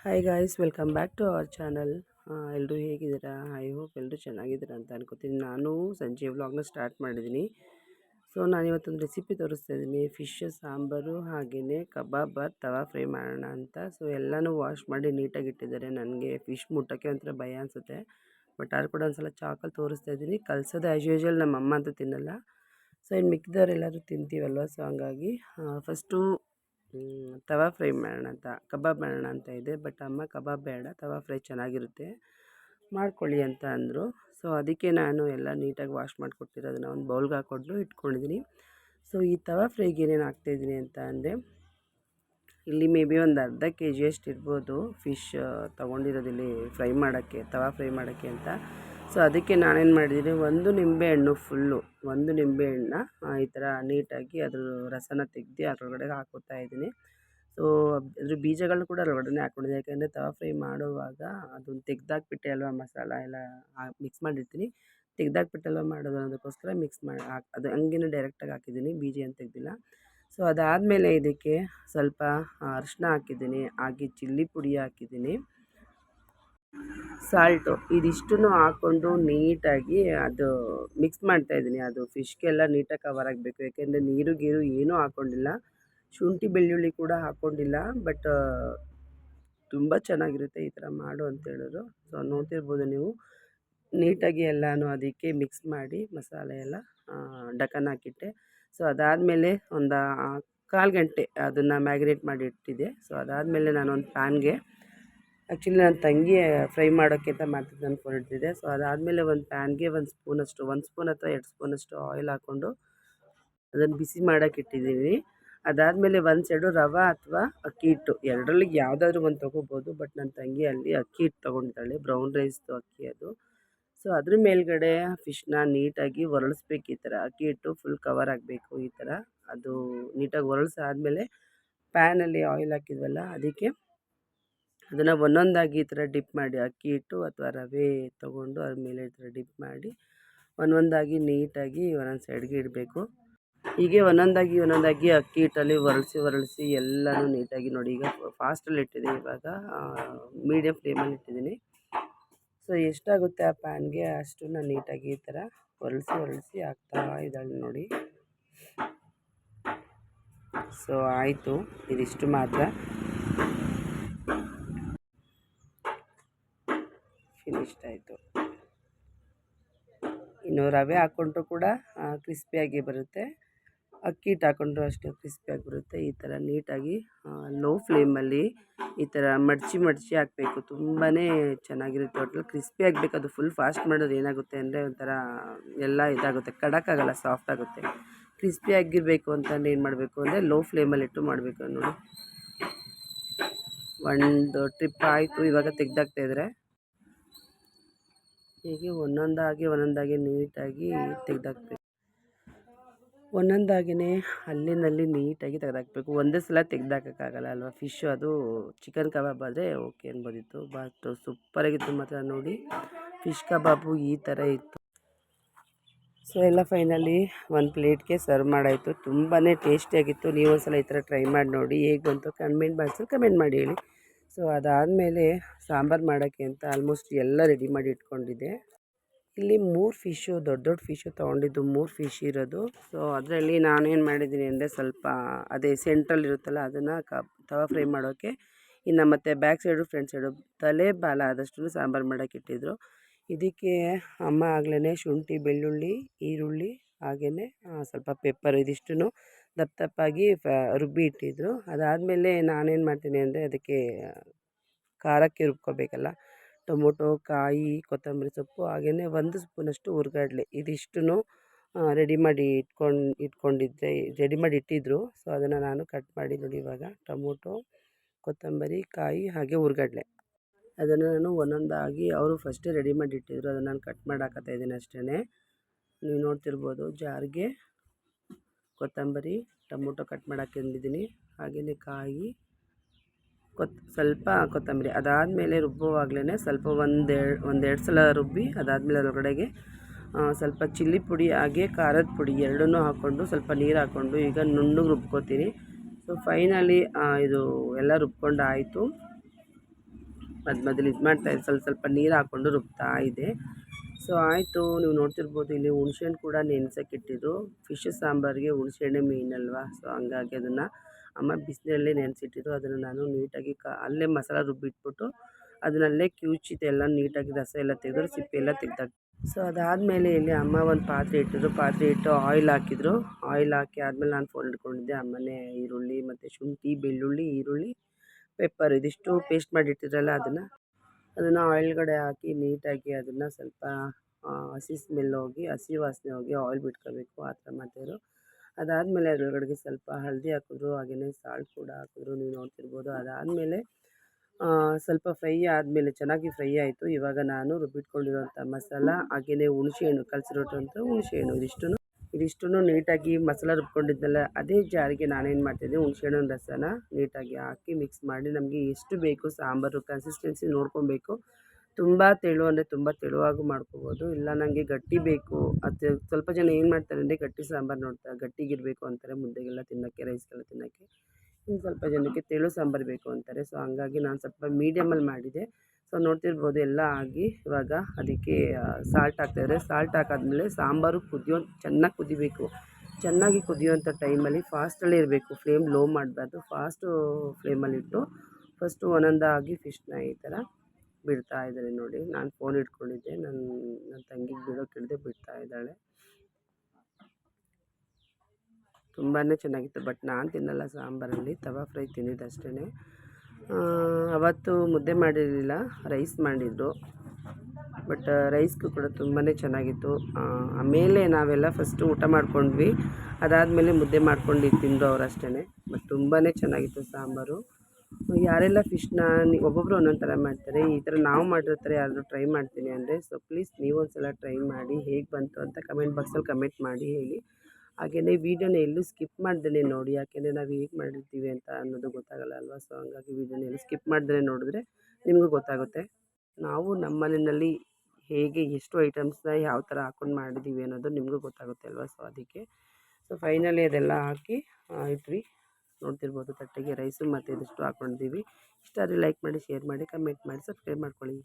Hi guys welcome back to our channel ಎಲ್ಲರೂ ಹೇಗಿದ್ದೀರಾ? I hope ಎಲ್ಲರೂ ಚೆನ್ನಾಗಿದ್ದೀರಾ ಅಂತ ಅನ್ಕೋತೀನಿ. ನಾನು ಸಂಜೆ ವ್ಲಾಗ್ನ ಸ್ಟಾರ್ಟ್ ಮಾಡಿದ್ದೀನಿ. ಸೊ ನಾನು ಇವತ್ತೊಂದು ರೆಸಿಪಿ ತೋರಿಸ್ತಾ ಇದ್ದೀನಿ. ಫಿಶ್ ಸಾಂಬಾರು ಹಾಗೆಯೇ ಕಬಾಬ್ ತವಾ ಫ್ರೈ ಮಾಡೋಣ ಅಂತ. ಸೊ ಎಲ್ಲನೂ ವಾಶ್ ಮಾಡಿ ನೀಟಾಗಿ ಇಟ್ಟಿದ್ದಾರೆ. ನನಗೆ ಫಿಶ್ ಮುಟ್ಟೋಕ್ಕೆ ಒಂಥರ ಭಯ ಅನಿಸುತ್ತೆ. ಬಟ್ ಆದ್ರೂ ಕೂಡ ಒಂದು ಸಲ ಚಾಕಲ್ಲಿ ತೋರಿಸ್ತಾ ಇದ್ದೀನಿ. ಕಲ್ಸೋದು ಆ್ಯಸ್ ಯೂಶ್ವಲ್ ನಮ್ಮ ಅಮ್ಮ ಅಂತೂ ತಿನ್ನಲ್ಲ. ಸೊ ಇನ್ನು ಮಿಕ್ಕಿದವರೆಲ್ಲರೂ ತಿಂತೀವಲ್ವ? ಸೊ ಹಂಗಾಗಿ ಫಸ್ಟು ತವಾ ಫ್ರೈ ಮಾಡೋಣ ಅಂತ ಕಬಾಬ್ ಮಾಡೋಣ ಅಂತ ಇದೆ, ಬಟ್ ಅಮ್ಮ ಕಬಾಬ್ ಬೇಡ, ತವಾ ಫ್ರೈ ಚೆನ್ನಾಗಿರುತ್ತೆ. ಮಾಡ್ಕೊಳ್ಳಿ ಅಂತ ಅಂದರು. ಸೊ ಅದಕ್ಕೆ ನಾನು ಎಲ್ಲ ನೀಟಾಗಿ ವಾಶ್ ಮಾಡಿಕೊಟ್ಟಿರೋದನ್ನ ಒಂದು ಬೌಲ್ಗೆ ಹಾಕ್ಕೊಂಡು ಇಟ್ಕೊಂಡಿದ್ದೀನಿ ಸೊ ಈ ತವಾ ಫ್ರೈಗೆ ಏನೇನು ಹಾಕ್ತಾಯಿದ್ದೀನಿ ಅಂತ ಅಂದರೆ, ಇಲ್ಲಿ ಮೇ ಬಿ ಒಂದು ಅರ್ಧ ಕೆ ಜಿಯಷ್ಟು ಇರ್ಬೋದು ಫಿಶ್ ತೊಗೊಂಡಿರೋದಿಲ್ಲಿ ಫ್ರೈ ಮಾಡೋಕ್ಕೆ, ತವಾ ಫ್ರೈ ಮಾಡೋಕ್ಕೆ ಅಂತ. ಸೊ ಅದಕ್ಕೆ ನಾನೇನು ಮಾಡಿದ್ದೀನಿ, ಒಂದು ನಿಂಬೆಹಣ್ಣು ಫುಲ್ಲು ಒಂದು ನಿಂಬೆಹಣ್ಣನ್ನ ಈ ಥರ ನೀಟಾಗಿ ಅದ್ರ ರಸನ ತೆಗ್ದು ಅದ್ರೊಳಗಡೆ ಹಾಕೋತಾ ಇದ್ದೀನಿ. ಸೊ ಅದ್ರ ಬೀಜಗಳನ್ನ ಕೂಡ ಅದ್ರೊಳಗಡೆ ಹಾಕೊಂಡಿದ್ದೆ ಯಾಕೆಂದರೆ ತವಾ ಫ್ರೈ ಮಾಡುವಾಗ ಅದನ್ನು ತೆಗ್ದಾಕ್ಬಿಟ್ಟೆ ಅಲ್ವಾ ಮಸಾಲ ಎಲ್ಲ ಮಿಕ್ಸ್ ಮಾಡಿರ್ತೀನಿ. ತೆಗ್ದಾಕ್ಬಿಟ್ಟಲ್ವ ಮಾಡೋದು ಅನ್ನೋದಕ್ಕೋಸ್ಕರ ಮಿಕ್ಸ್ ಮಾಡಿ ಹಾಕಿ ಅದು ಹಂಗೇನೆ ಡೈರೆಕ್ಟಾಗಿ ಹಾಕಿದ್ದೀನಿ, ಬೀಜ ಏನು ತೆಗ್ದಿಲ್ಲ. ಸೊ ಅದಾದಮೇಲೆ ಇದಕ್ಕೆ ಸ್ವಲ್ಪ ಅರಿಶಿನ ಹಾಕಿದ್ದೀನಿ, ಹಾಗೆ ಚಿಲ್ಲಿ ಪುಡಿ ಹಾಕಿದ್ದೀನಿ. ಸಾಲ್ಟು. ಇದಿಷ್ಟನ್ನು ಹಾಕ್ಕೊಂಡು ನೀಟಾಗಿ ಅದು ಮಿಕ್ಸ್ ಮಾಡ್ತಾಯಿದ್ದೀನಿ ಅದು ಫಿಶ್ಗೆಲ್ಲ ನೀಟಾಗಿ ಕವರ್ ಆಗಬೇಕು. ಯಾಕೆಂದರೆ ನೀರು ಗೀರು ಏನೂ ಹಾಕ್ಕೊಂಡಿಲ್ಲ ಶುಂಠಿ, ಬೆಳ್ಳುಳ್ಳಿ ಕೂಡ ಹಾಕ್ಕೊಂಡಿಲ್ಲ ಬಟ್ ತುಂಬ ಚೆನ್ನಾಗಿರುತ್ತೆ ಈ ಥರ ಮಾಡು ಅಂತ ಹೇಳಿದ್ರು. ಸೊ, ನೋಡ್ತಿರ್ಬೋದು ನೀವು. ನೀಟಾಗಿ ಎಲ್ಲನೂ ಅದಕ್ಕೆ ಮಿಕ್ಸ್ ಮಾಡಿ ಮಸಾಲೆ ಎಲ್ಲ ಡಕನ್ ಹಾಕಿಟ್ಟೆ. ಸೊ, ಅದಾದಮೇಲೆ ಒಂದು ಕಾಲು ಗಂಟೆ ಅದನ್ನು ಮ್ಯಾಗ್ನೇಟ್ ಮಾಡಿ ಇಟ್ಟಿದ್ದೆ. ಸೊ, ಅದಾದಮೇಲೆ ನಾನೊಂದು ಪ್ಯಾನ್ಗೆ ಆ್ಯಕ್ಚುಲಿ ನನ್ನ ತಂಗಿ ಫ್ರೈ ಮಾಡೋಕ್ಕೆ ಅಂತ ನಾನು ಅಂದ್ಕೊಂಡಿರ್ತಿದ್ದೆ ಸೊ ಅದಾದಮೇಲೆ ಒಂದು ಪ್ಯಾನ್ಗೆ ಒಂದು ಸ್ಪೂನಷ್ಟು ಒಂದು ಸ್ಪೂನ್ ಅಥವಾ ಎರಡು ಸ್ಪೂನಷ್ಟು ಆಯಿಲ್ ಹಾಕ್ಕೊಂಡು ಅದನ್ನು ಬಿಸಿ ಮಾಡೋಕೆ ಇಟ್ಟಿದ್ದೀನಿ ಅದಾದಮೇಲೆ ಒಂದು ಸೈಡು ರವೆ ಅಥವಾ ಅಕ್ಕಿ ಹಿಟ್ಟು. ಎರಡರಲ್ಲಿ ಯಾವುದಾದ್ರೂ ಒಂದು ತೊಗೋಬೋದು ಬಟ್ ನನ್ನ ತಂಗಿ ಅಲ್ಲಿ ಅಕ್ಕಿ ಹಿಟ್ಟು ತೊಗೊಂಡಿದ್ದಾಳೆ. ಬ್ರೌನ್ ರೈಸ್ದು ಅಕ್ಕಿ ಅದು. ಸೊ ಅದ್ರ ಮೇಲ್ಗಡೆ ಫಿಶ್ನ ನೀಟಾಗಿ ಒರಳಿಸ್ಬೇಕು ಈ ಥರ. ಅಕ್ಕಿ ಹಿಟ್ಟು ಫುಲ್ ಕವರ್ ಆಗಬೇಕು ಈ ಥರ. ಅದು ನೀಟಾಗಿ ಒರಳಿಸಾದ್ಮೇಲೆ ಪ್ಯಾನಲ್ಲಿ ಆಯಿಲ್ ಹಾಕಿದ್ವಲ್ಲ, ಅದಕ್ಕೆ ಅದನ್ನು ಒಂದೊಂದಾಗಿ ಈ ಥರ ಡಿಪ್ ಮಾಡಿ, ಅಕ್ಕಿ ಹಿಟ್ಟು ಅಥವಾ ರವೆ ತೊಗೊಂಡು ಅದ್ರ ಮೇಲೆ ಈ ಥರ ಡಿಪ್ ಮಾಡಿ ಒಂದೊಂದಾಗಿ ನೀಟಾಗಿ ಒಂದೊಂದು ಸೈಡ್ಗೆ ಇಡಬೇಕು. ಹೀಗೆ ಒಂದೊಂದಾಗಿ ಒಂದೊಂದಾಗಿ ಅಕ್ಕಿ ಹಿಟ್ಟಲ್ಲಿ ಒರಳಿಸಿ ಒರಳಿಸಿ ಎಲ್ಲನೂ ನೀಟಾಗಿ ನೋಡಿ. ಈಗ ಫಾಸ್ಟಲ್ಲಿ ಇಟ್ಟಿದ್ದೀನಿ ಇವಾಗ ಮೀಡಿಯಮ್ ಫ್ಲೇಮಲ್ಲಿ ಇಟ್ಟಿದ್ದೀನಿ. ಸೊ ಎಷ್ಟಾಗುತ್ತೆ ಆ ಪ್ಯಾನ್ಗೆ ನಾನು ನೀಟಾಗಿ ಈ ಥರ ಒರಳಿಸಿ ಒರಳಿಸಿ ಹಾಕ್ತಾ ಇದ್ದಾಳೆ ನೋಡಿ. ಸೊ ಆಯಿತು. ಇದಿಷ್ಟು ಮಾತ್ರ. ಫಿನಿಶ್ಡ್ ಆಯಿತು ಇನ್ನು ರವೆ ಹಾಕ್ಕೊಂಡ್ರು ಕೂಡ ಕ್ರಿಸ್ಪಿಯಾಗಿ ಬರುತ್ತೆ. ಅಕ್ಕಿ ಹಿಟ್ಟು ಹಾಕ್ಕೊಂಡ್ರು ಅಷ್ಟೇ ಕ್ರಿಸ್ಪಿಯಾಗಿ ಬರುತ್ತೆ. ಈ ಥರ ನೀಟಾಗಿ ಲೋ ಫ್ಲೇಮಲ್ಲಿ ಈ ಥರ ಮಡಚಿ ಮಡಚಿ ಹಾಕಬೇಕು. ತುಂಬಾ ಚೆನ್ನಾಗಿರುತ್ತೆ ಒಟ್ಟಲ್ಲಿ ಕ್ರಿಸ್ಪಿ ಆಗಬೇಕು, ಅದು ಫುಲ್ ಫಾಸ್ಟ್ ಮಾಡೋದು ಏನಾಗುತ್ತೆ ಅಂದರೆ ಒಂಥರ ಎಲ್ಲ ಇದಾಗುತ್ತೆ. ಕಡಕ್ಕಾಗಲ್ಲ ಸಾಫ್ಟ್ ಆಗುತ್ತೆ. ಕ್ರಿಸ್ಪಿ ಆಗಿರಬೇಕು ಅಂತಂದ್ರೆ ಏನು ಮಾಡಬೇಕು ಅಂದರೆ ಲೋ ಫ್ಲೇಮಲ್ಲಿಟ್ಟು ಮಾಡಬೇಕು ನೋಡಿ. ಒಂದು ಟ್ರಿಪ್ ಆಯಿತು, ಇವಾಗ ತೆಗ್ದಾಕ್ತಾಯಿದ್ರೆ ಹೀಗೆ ಒಂದೊಂದಾಗಿ ಒಂದೊಂದಾಗಿ ನೀಟಾಗಿ ತೆಗೆದಾಕ್ಬೇಕು. ಒಂದೊಂದಾಗಿಯೇ ಅಲ್ಲಿನಲ್ಲಿ ನೀಟಾಗಿ ತೆಗೆದಾಕ್ಬೇಕು. ಒಂದೇ ಸಲ ತೆಗೆದಾಕೋಕ್ಕಾಗಲ್ಲ ಅಲ್ವಾ? ಫಿಶ್ ಅದು ಚಿಕನ್ ಕಬಾಬ್ ಆದರೆ ಓಕೆ ಅನ್ಬೋದಿತ್ತು. ಬಟ್ ಸೂಪರಾಗಿತ್ತು ಮಾತ್ರ ನೋಡಿ. ಫಿಶ್ ಕಬಾಬು ಈ ಥರ ಇತ್ತು. ಸೊ ಎಲ್ಲ ಫೈನಲಿ ಒಂದು ಪ್ಲೇಟ್ಗೆ ಸರ್ವ್ ಮಾಡಾಯಿತು. ತುಂಬಾ ಟೇಸ್ಟಿಯಾಗಿತ್ತು ನೀವು ಒಂದು ಸಲ ಈ ಥರ ಟ್ರೈ ಮಾಡಿ ನೋಡಿ. ಹೇಗೆ ಬಂತು ಕಮೆಂಟ್ ಬಾಕ್ಸಲ್ಲಿ ಕಮೆಂಟ್ ಮಾಡಿ ಹೇಳಿ. ಸೊ ಅದಾದಮೇಲೆ ಸಾಂಬಾರು ಮಾಡೋಕ್ಕೆ ಅಂತ ಆಲ್ಮೋಸ್ಟ್ ಎಲ್ಲ ರೆಡಿ ಮಾಡಿ ಇಟ್ಕೊಂಡಿದ್ದೆ. ಇಲ್ಲಿ ಮೂರು ಫಿಶು ದೊಡ್ಡ ದೊಡ್ಡ ಫಿಶು ತೊಗೊಂಡಿದ್ದು ಮೂರು ಫಿಶ್ ಇರೋದು. ಸೊ ಅದರಲ್ಲಿ ನಾನೇನು ಮಾಡಿದ್ದೀನಿ ಅಂದರೆ ಸ್ವಲ್ಪ, ಅದೇ ಸೆಂಟ್ರಲ್ ಇರುತ್ತಲ್ಲ ಅದನ್ನು ಕ, ತವಾ ಫ್ರೈ ಮಾಡೋಕ್ಕೆ ಇನ್ನು ಮತ್ತು ಬ್ಯಾಕ್ ಸೈಡು ಫ್ರಂಟ್ ಸೈಡು ತಲೆ ಬಾಲ ಆದಷ್ಟು ಸಾಂಬಾರು ಮಾಡೋಕ್ಕೆ ಇಟ್ಟಿದ್ರು. ಇದಕ್ಕೆ ಅಮ್ಮ ಆಗ್ಲೇ ಶುಂಠಿ, ಬೆಳ್ಳುಳ್ಳಿ, ಈರುಳ್ಳಿ ಹಾಗೆಯೇ ಸ್ವಲ್ಪ ಪೆಪ್ಪರ್ ಇದಿಷ್ಟು ದಪ್ಪ ಫ ರುಬ್ಬಿ ಇಟ್ಟಿದ್ದರು ಅದಾದಮೇಲೆ ನಾನೇನು ಮಾಡ್ತೀನಿ ಅಂದರೆ ಅದಕ್ಕೆ, ಖಾರಕ್ಕೆ ರುಬ್ಕೊಬೇಕಲ್ಲ. ಟೊಮೊಟೊ, ಕಾಯಿ, ಕೊತ್ತಂಬರಿ ಸೊಪ್ಪು ಹಾಗೇ ಒಂದು ಸ್ಪೂನಷ್ಟು ಹುರ್ಗಡ್ಲೆ. ಇದಿಷ್ಟು ರೆಡಿ ಮಾಡಿ ಇಟ್ಕೊಂಡು ಇಟ್ಕೊಂಡಿದ್ದೆ ರೆಡಿ ಮಾಡಿ ಇಟ್ಟಿದ್ದರು ಸೊ ಅದನ್ನು ನಾನು ಕಟ್ ಮಾಡಿ ನೋಡಿ ಇವಾಗ. ಟೊಮೊಟೊ, ಕೊತ್ತಂಬರಿ, ಕಾಯಿ, ಹಾಗೆ ಹುರ್ಗಡ್ಲೆ. ಅದನ್ನು ನಾನು ಒಂದೊಂದಾಗಿ ಅವರು ಫಸ್ಟೇ ರೆಡಿ ಮಾಡಿ ಇಟ್ಟಿದ್ರು. ಅದನ್ನು ನಾನು ಕಟ್ ಮಾಡಿ ಹಾಕತ್ತಾ ಇದ್ದೀನಿ ಅಷ್ಟೇ ನೀವು ನೋಡ್ತಿರ್ಬೋದು ಜಾರ್ಗೆ. ಕೊತ್ತಂಬರಿ, ಟೊಮೊಟೊ ಕಟ್ ಮಾಡೋಕ್ಕೆ ಹಾಕೊಂಡಿದ್ದೀನಿ ಹಾಗೆಯೇ ಕಾಯಿ, ಕೊತ್, ಸ್ವಲ್ಪ ಕೊತ್ತಂಬರಿ. ಅದಾದಮೇಲೆ ರುಬ್ಬುವಾಗಲೇ ಸ್ವಲ್ಪ ಒಂದೆರಡು ಒಂದೆರಡು ಸಲ ರುಬ್ಬಿ, ಅದಾದಮೇಲೆ ಅದರೊಳಗಡೆಗೆ ಸ್ವಲ್ಪ ಚಿಲ್ಲಿ ಪುಡಿ ಹಾಗೆ ಖಾರದ ಪುಡಿ ಎರಡನ್ನೂ ಹಾಕ್ಕೊಂಡು ಸ್ವಲ್ಪ ನೀರು ಹಾಕ್ಕೊಂಡು ಈಗ ನುಣ್ಣಗೆ ರುಬ್ಕೋತೀನಿ. ಸೊ ಫೈನಲಿ ಇದು ಎಲ್ಲ ರುಬ್ಕೊಂಡು ಆಯಿತು. ಮಧ್ಯ ಮಧ್ಯದಲ್ಲಿ ಇದು ಮಾಡ್ತಾ ಇದ್ದೆ ಸ್ವಲ್ಪ ಸ್ವಲ್ಪ ನೀರು ಹಾಕ್ಕೊಂಡು ರುಬ್ತಾ ಇದ್ದೆ ಸೊ, ಆಯಿತು, ನೀವು ನೋಡ್ತಿರ್ಬೋದು, ಇಲ್ಲಿ ಹುಣ್ಸೆಹಣ್ಣು ಕೂಡ ನೆನ್ಸೋಕ್ಕಿಟ್ಟಿದ್ರು ಫಿಶ್ ಸಾಂಬಾರಿಗೆ ಹುಣ್ಸೆಹಣ್ಣೆ ಮೀನ್ ಅಲ್ವಾ? ಸೊ ಹಂಗಾಗಿ ಅದನ್ನು ಅಮ್ಮ ಬಿಸಿನೀರಲ್ಲೇ ನೆನೆಸಿಟ್ಟಿದ್ರು. ಅದನ್ನು ನಾನು ನೀಟಾಗಿ ಕ, ಅಲ್ಲೇ ಮಸಾಲ ರುಬ್ಬಿಟ್ಬಿಟ್ಟು ಅದನ್ನಲ್ಲೇ ಕ್ಯೂಚಿದೆಲ್ಲ ನೀಟಾಗಿ ರಸ ಎಲ್ಲ ತೆಗೆದ್ರು, ಸಿಪ್ಪೆ ಎಲ್ಲ ತೆಗ್ದಾಗ ಸೊ ಅದಾದಮೇಲೆ ಇಲ್ಲಿ ಅಮ್ಮ ಒಂದು ಪಾತ್ರೆ ಇಟ್ಟಿದ್ರು. ಪಾತ್ರೆ ಇಟ್ಟು ಆಯಿಲ್ ಹಾಕಿದ್ರು. ಆಯಿಲ್ ಹಾಕಿ ಆದಮೇಲೆ ನಾನು ಫೋನ್ ಇಟ್ಕೊಂಡಿದ್ದೆ. ಅಮ್ಮನೇ ಈರುಳ್ಳಿ ಮತ್ತು ಶುಂಠಿ, ಬೆಳ್ಳುಳ್ಳಿ, ಈರುಳ್ಳಿ ಪೆಪ್ಪರ್ ಇದಿಷ್ಟು ಪೇಸ್ಟ್ ಮಾಡಿಟ್ಟಿದ್ರಲ್ಲ ಅದನ್ನು. ಅದನ್ನು ಆಯಿಲ್ಗಡೆ ಹಾಕಿ ನೀಟಾಗಿ ಅದನ್ನು ಸ್ವಲ್ಪ ಹಸಿ ಸ್ಮೆಲ್ ಹೋಗಿ ಹಸಿ ವಾಸನೆ ಹೋಗಿ ಆಯಿಲ್ ಬಿಟ್ಕೋಬೇಕು ಆ ಥರ ಮಾಡ್ತಾಯಿದ್ರು ಅದಾದಮೇಲೆ ಅದ್ರೊಳಗಡೆ ಸ್ವಲ್ಪ ಹಳದಿ ಹಾಕಿದ್ರು ಹಾಗೆಯೇ ಸಾಲ್ಟ್ ಕೂಡ ಹಾಕಿದ್ರು, ನೀವು ನೋಡ್ತಿರ್ಬೋದು. ಅದಾದಮೇಲೆ ಸ್ವಲ್ಪ ಫ್ರೈ ಆದಮೇಲೆ ಚೆನ್ನಾಗಿ ಫ್ರೈ ಆಯಿತು. ಇವಾಗ ನಾನು ರುಬ್ಬಿಟ್ಕೊಂಡಿರೋಂಥ ಮಸಾಲ ಹಾಗೆಯೇ ಹುಣಸೆಹಣ್ಣು ಕಲಸಿರೋಂಥ ಹುಣಸೆಹಣ್ಣು ಇದಿಷ್ಟು ಇದಿಷ್ಟು ನೀಟಾಗಿ ಮಸಾಲ ರುಬ್ಕೊಂಡಿದ್ದಲ್ಲ, ಅದೇ ಜಾರಿಗೆ ನಾನೇನು ಮಾಡ್ತಿದ್ದೆ, ಹುಣಸೆಹಣ್ಣಿನ ರಸನ ನೀಟಾಗಿ ಹಾಕಿ ಮಿಕ್ಸ್ ಮಾಡಿ, ನಮಗೆ ಎಷ್ಟು ಬೇಕು ಸಾಂಬಾರು ಕನ್ಸಿಸ್ಟೆನ್ಸಿ ನೋಡ್ಕೊಬೇಕು. ತುಂಬ ತೆಳು ಅಂದರೆ ತುಂಬ ತೆಳುವಾಗಿ ಮಾಡ್ಕೋಬೋದು. ಇಲ್ಲ ನನಗೆ ಗಟ್ಟಿ ಬೇಕು ಅದು ಸ್ವಲ್ಪ ಜನ ಏನು ಮಾಡ್ತಾರೆ ಅಂದರೆ ಗಟ್ಟಿ ಸಾಂಬಾರು ನೋಡ್ತಾರೆ ಗಟ್ಟಿಗಿರಬೇಕು ಅಂತಾರೆ, ಮುದ್ದೆಗೆಲ್ಲ ತಿನ್ನೋಕ್ಕೆ ರೈಸ್ಗೆಲ್ಲ ತಿನ್ನೋಕ್ಕೆ. ಇನ್ನು ಸ್ವಲ್ಪ ಜನಕ್ಕೆ ತೆಳು ಸಾಂಬಾರು ಬೇಕು ಅಂತಾರೆ. ಸೊ ಹಂಗಾಗಿ ನಾನು ಸ್ವಲ್ಪ ಮೀಡಿಯಮಲ್ಲಿ ಮಾಡಿದೆ. ಸೊ ನೋಡ್ತಿರ್ಬೋದು ಎಲ್ಲ ಆಗಿ ಇವಾಗ ಅದಕ್ಕೆ ಸಾಲ್ಟ್ ಹಾಕ್ತಾಯಿದ್ರೆ ಸಾಲ್ಟ್ ಹಾಕಾದ್ಮೇಲೆ ಸಾಂಬಾರು ಕುದಿಯೋ, ಚೆನ್ನಾಗಿ ಕುದಿಬೇಕು. ಚೆನ್ನಾಗಿ ಕುದಿಯೋಂಥ ಟೈಮಲ್ಲಿ ಫಾಸ್ಟಲ್ಲೇ ಇರಬೇಕು. ಫ್ಲೇಮ್ ಲೋ ಮಾಡಬಾರ್ದು. ಫಾಸ್ಟು ಫ್ಲೇಮಲ್ಲಿಟ್ಟು ಫಸ್ಟು ಒಂದೊಂದಾಗಿ ಫಿಶ್ನ ಈ ಥರ ಬಿಡ್ತಾ ಇದ್ದಾರೆ ನೋಡಿ. ನಾನು ಫೋನ್ ಇಟ್ಕೊಂಡಿದ್ದೆ. ನನ್ನ ನನ್ನ ತಂಗಿಗೆ ಬಿಡೋಕೆ ಕಿಡ್ದೆ ಬಿಡ್ತಾ ಇದ್ದಾಳೆ. ತುಂಬಾ ಚೆನ್ನಾಗಿತ್ತು. ಬಟ್ ನಾನು ತಿನ್ನಲ್ಲ ಸಾಂಬಾರಲ್ಲಿ. ತವಾ ಫ್ರೈ ತಿಂದಿದ್ದು ಅಷ್ಟೇ ಅವತ್ತು ಮುದ್ದೆ ಮಾಡಿರಲಿಲ್ಲ ರೈಸ್ ಮಾಡಿದ್ರು. ಬಟ್ ರೈಸ್ಗೂ ಕೂಡ ತುಂಬಾ ಚೆನ್ನಾಗಿತ್ತು. ಆಮೇಲೆ ನಾವೆಲ್ಲ ಫಸ್ಟು ಊಟ ಮಾಡ್ಕೊಂಡ್ವಿ. ಅದಾದಮೇಲೆ ಮುದ್ದೆ ಮಾಡ್ಕೊಂಡು ತಿಂದರು ಅವ್ರು ಬಟ್ ತುಂಬಾ ಚೆನ್ನಾಗಿತ್ತು ಸಾಂಬಾರು. ಯಾರೆಲ್ಲ ಫಿಶ್ನ ಒಬ್ಬೊಬ್ಬರು ಒಂದೊಂದು ಥರ ಮಾಡ್ತಾರೆ. ಈ ಥರ ನಾವು ಮಾಡಿರೋ ಥರ ಯಾರು ಟ್ರೈ ಮಾಡ್ತೀನಿ ಅಂದರೆ ಸೊ ಪ್ಲೀಸ್ ನೀವು ಒಂದು ಸಲ ಟ್ರೈ ಮಾಡಿ, ಹೇಗೆ ಬಂತು ಅಂತ ಕಮೆಂಟ್ ಬಾಕ್ಸಲ್ಲಿ ಕಮೆಂಟ್ ಮಾಡಿ ಹೇಳಿ. ಹಾಗೆಯೇ ವೀಡಿಯೋನ ಎಲ್ಲೂ ಸ್ಕಿಪ್ ಮಾಡ್ದೇ ನೋಡಿ, ಯಾಕೆಂದರೆ ನಾವು ಹೇಗೆ ಮಾಡಿರ್ತೀವಿ ಅಂತ ಅನ್ನೋದು ಗೊತ್ತಾಗಲ್ಲ ಅಲ್ವಾ? ಸೊ ಹಂಗಾಗಿ ವೀಡಿಯೋನ ಎಲ್ಲೂ ಸ್ಕಿಪ್ ಮಾಡ್ದೇ ನೋಡಿದ್ರೆ ನಿಮಗೂ ಗೊತ್ತಾಗುತ್ತೆ. ನಾವು ನಮ್ಮ ಮನೆಯಲ್ಲಿ ಹೇಗೆ ಎಷ್ಟು ಐಟಮ್ಸ್ನ ಯಾವ ಥರ ಹಾಕೊಂಡು ಮಾಡಿದ್ದೀವಿ ಅನ್ನೋದು ನಿಮಗೂ ಗೊತ್ತಾಗುತ್ತೆ ಅಲ್ವಾ? ಸೊ ಅದಕ್ಕೆ ಸೊ ಫೈನಲಿ ಅದೆಲ್ಲ ಹಾಕಿ ಇಟ್ವಿ. ನೋಡ್ತಿರ್ಬೋದು ತಟ್ಟೆಗೆ ರೈಸು ಮತ್ತು ಇದಿಷ್ಟು ಹಾಕ್ಕೊಂಡಿದ್ದೀವಿ ಇಷ್ಟ ಆದರೆ ಲೈಕ್ ಮಾಡಿ ಶೇರ್ ಮಾಡಿ ಕಮೆಂಟ್ ಮಾಡಿ ಸಬ್ಸ್ಕ್ರೈಬ್ ಮಾಡ್ಕೊಳ್ಳಿ.